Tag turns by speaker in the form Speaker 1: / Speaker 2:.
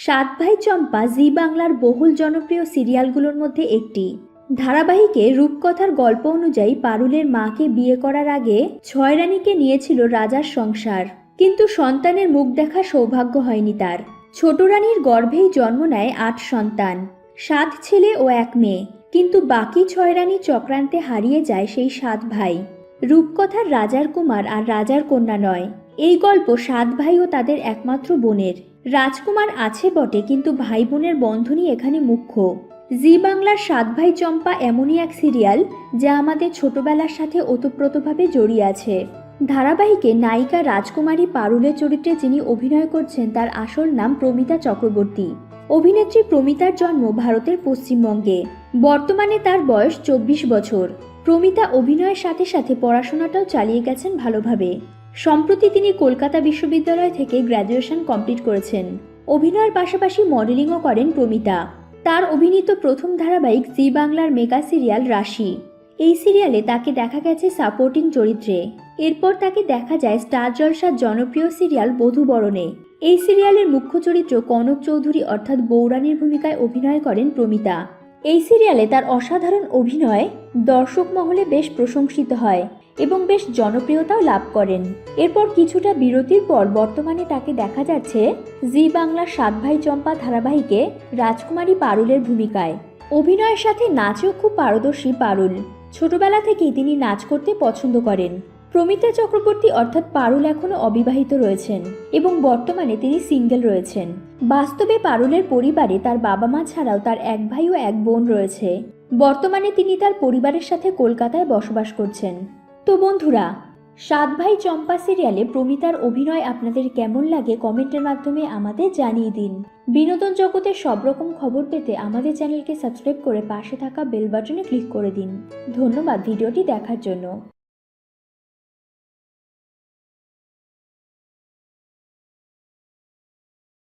Speaker 1: সাত ভাই চম্পা জি বাংলার বহুল জনপ্রিয় সিরিয়ালগুলোর মধ্যে একটি। ধারাবাহিকে রূপকথার গল্প অনুযায়ী পারুলের মাকে বিয়ে করার আগে ছয় রানীকে নিয়েছিল রাজার সংসার। কিন্তু সন্তানের মুখ দেখা সৌভাগ্য হয়নি তার। ছোট রানীর গর্ভেই জন্ম নেয় আট সন্তান, সাত ছেলে ও এক মেয়ে। কিন্তু বাকি ছয় রানী চক্রান্তে হারিয়ে যায় সেই সাত ভাই। রূপকথার রাজার কুমার আর রাজার কন্যা নয়। এই গল্প সাত ভাই ও তাদের একমাত্র বোনের। রাজকুমার আছে বটে, কিন্তু ভাই বোনের বন্ধনই এখানে মুখ্য। জি বাংলার সাত ভাই চম্পা এমনই এক সিরিয়াল যা আমাদের ছোটবেলার সাথে ওতপ্রোতভাবে জড়িয়ে আছে। ধারাবাহিকে নায়িকা রাজকুমারী পারুলের চরিত্রে যিনি অভিনয় করছেন, তার আসল নাম প্রমিতা চক্রবর্তী। অভিনেত্রী প্রমিতার জন্ম ভারতের পশ্চিমবঙ্গে। বর্তমানে তার বয়স চব্বিশ বছর। প্রমিতা অভিনয়ের সাথে সাথে পড়াশোনাটাও চালিয়ে গেছেন ভালোভাবে। সম্প্রতি তিনি কলকাতা বিশ্ববিদ্যালয় থেকে গ্র্যাজুয়েশন কমপ্লিট করেছেন। অভিনয়ের পাশাপাশি মডেলিংও করেন প্রমিতা। তার অভিনীত প্রথম ধারাবাহিক জি বাংলার মেগা সিরিয়াল রাশি। এই সিরিয়ালে তাকে দেখা গেছে সাপোর্টিং চরিত্রে। এরপর তাকে দেখা যায় স্টার জলসার জনপ্রিয় সিরিয়াল বধূবরণে এই সিরিয়ালের মুখ্য চরিত্র কনক চৌধুরী অর্থাৎ বৌরানীর ভূমিকায় অভিনয় করেন প্রমিতা। এই সিরিয়ালে তার অসাধারণ অভিনয় দর্শক মহলে বেশ প্রশংসিত হয় এবং বেশ জনপ্রিয়তাও লাভ করেন। এরপর কিছুটা বিরতির পর বর্তমানে তাকে দেখা যাচ্ছে জি বাংলার সাত ভাই চম্পা ধারাবাহিকে রাজকুমারী পারুলের ভূমিকায়। অভিনয়ের সাথে নাচেও খুব পারদর্শী পারুল। ছোটবেলা থেকেই তিনি নাচ করতে পছন্দ করেন। প্রমিতা চক্রবর্তী অর্থাৎ পারুল এখনও অবিবাহিত রয়েছেন এবং বর্তমানে তিনি সিঙ্গেল রয়েছেন। বাস্তবে পারুলের পরিবারে তার বাবা মা ছাড়াও তার এক ভাই ও এক বোন রয়েছে। বর্তমানে তিনি তার পরিবারের সাথে কলকাতায় বসবাস করছেন। তো বন্ধুরা, সাত ভাই চম্পা সিরিয়ালে প্রমিতার অভিনয় আপনাদের কেমন লাগে কমেন্টের মাধ্যমে আমাদের জানিয়ে দিন। বিনোদন জগতের সব রকম খবর পেতে আমাদের চ্যানেলকে সাবস্ক্রাইব করে পাশে থাকা বেল বাটনে ক্লিক করে দিন। ধন্যবাদ ভিডিওটি দেখার জন্য।